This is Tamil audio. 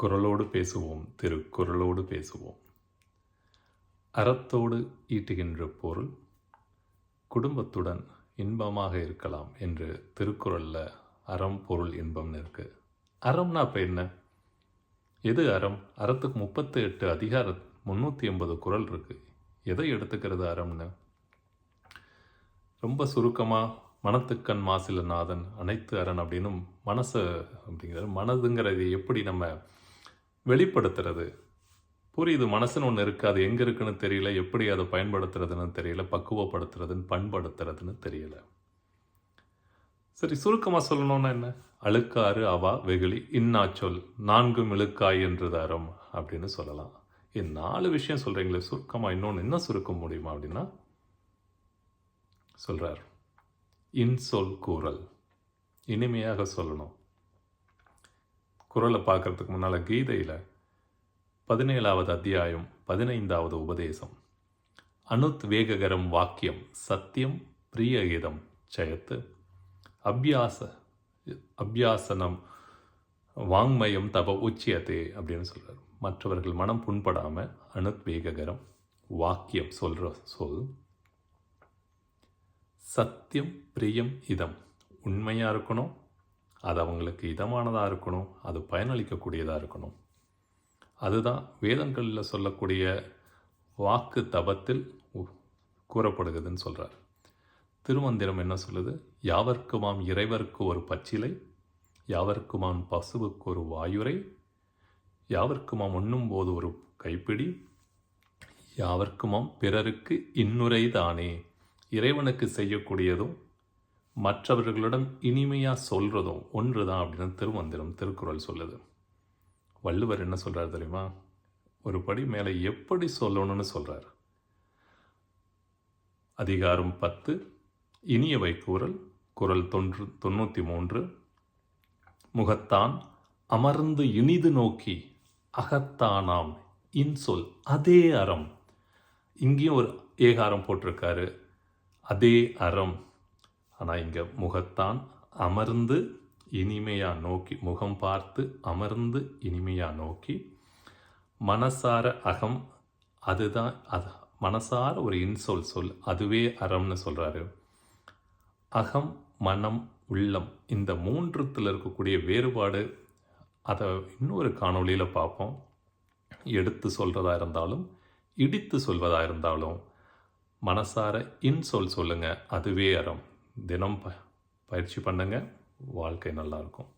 குரலோடு பேசுவோம் திருக்குறளோடு பேசுவோம். அறத்தோடு ஈட்டுகின்ற பொருள் குடும்பத்துடன் இன்பமாக இருக்கலாம் என்று திருக்குறளில் அறம் பொருள் இன்பம்னு இருக்கு. அறம்னா இப்போ என்ன? எது அறம்? அறத்துக்கு முப்பத்தி எட்டு அதிகார முந்நூற்றி எண்பது குறள் இருக்கு. எதை எடுத்துக்கிறது அறம்னு? ரொம்ப சுருக்கமாக மனத்துக்கண் மாசிலநாதன் அனைத்து அரண் அப்படின்னும் மனசை அப்படிங்கிறது மனதுங்கிறது எப்படி நம்ம வெளிப்படுத்துறது. புரியுது மனசுன்னு ஒன்று இருக்குது அது எங்கே இருக்குன்னு தெரியல எப்படி அதை பயன்படுத்துறதுன்னு தெரியல பக்குவப்படுத்துறதுன்னு பண்படுத்துறதுன்னு தெரியல. சரி சுருக்கமாக சொல்லணும்னா என்ன? அழுக்காறு அவா வெகுளி இன்னா சொல் நான்கும் இழுக்காய் என்று தரும் அப்படின்னு சொல்லலாம். இது நாலு விஷயம் சொல்கிறீங்களே சுருக்கமாக இன்னொன்று என்ன சுருக்க முடியுமா அப்படின்னா? சொல்கிறார் இன்சொல் கூறல். இனிமையாக சொல்லணும். குரலை பார்க்கறதுக்கு முன்னால் கீதையில் பதினேழாவது அத்தியாயம் பதினைந்தாவது உபதேசம். அனுத் வேககரம் வாக்கியம் சத்தியம் பிரியகிதம் ஜெயத்து. அபியாச அபியாசனம் வாங்மயம் தப உச்சியத்தே அப்படின்னு சொல்கிறார் மற்றவர்கள் மனம் புண்படாமல் அனுத் வேககரம் வாக்கியம் சொல்கிற சொல் சத்தியம் பிரியம் இதம். உண்மையாக இருக்கணும்? அது அவங்களுக்கு இதமானதாக இருக்கணும் அது பயனளிக்கக்கூடியதாக இருக்கணும். அதுதான் வேதங்களில் சொல்லக்கூடிய வாக்கு தபத்தில் கூறப்படுகிறதுன்னு சொல்கிறார் திருமந்திரம் என்ன சொல்லுது? யாவர்க்குமாம் இறைவர்க்கு ஒரு பச்சிலை யாவர்க்குமாம் பசுவுக்கு ஒரு வாயுரை யாவர்க்குமாம் உண்ணும்போது ஒரு கைப்பிடி யாவர்க்குமாம் பிறருக்கு இன்னுரை தானே. இறைவனுக்கு செய்யக்கூடியதும் மற்றவர்களிடம் இனிமையாக சொல்கிறதும் ஒன்று தான் அப்படின்னு திருமந்திரம் திருக்குறள் சொல்லுது. வள்ளுவர் என்ன சொல்கிறார் தெரியுமா? ஒரு படி மேலே எப்படி சொல்லணும்னு சொல்கிறார் அதிகாரம் பத்து இனியவை கூறல் குரல் தொன்று தொண்ணூற்றி மூன்று முகத்தான் அமர்ந்து இனிது நோக்கி அகத்தானாம் இன்சொல் அதே அறம். இங்கேயும் ஒரு ஏகாரம் போட்டிருக்காரு அதே அறம். ஆனால் இங்கே முகத்தான் அமர்ந்து இனிமையாக நோக்கி முகம் பார்த்து அமர்ந்து இனிமையாக நோக்கி. மனசார அகம் அதுதான் அது மனசார ஒரு இன்சொல் சொல் அதுவே அறம்னு சொல்கிறாரு அகம் மனம் உள்ளம் இந்த மூன்றுத்தில் இருக்கக்கூடிய வேறுபாடு அதை இன்னொரு காணொளியில் பார்ப்போம். எடுத்து சொல்கிறதா இருந்தாலும் இடித்து சொல்வதாக இருந்தாலும் மனசார இன்சொல் சொல்லுங்கள் அதுவே அறம். தினம் ப பயிற்சி பண்ணுங்கள் வாழ்க்கை நல்லாயிருக்கும்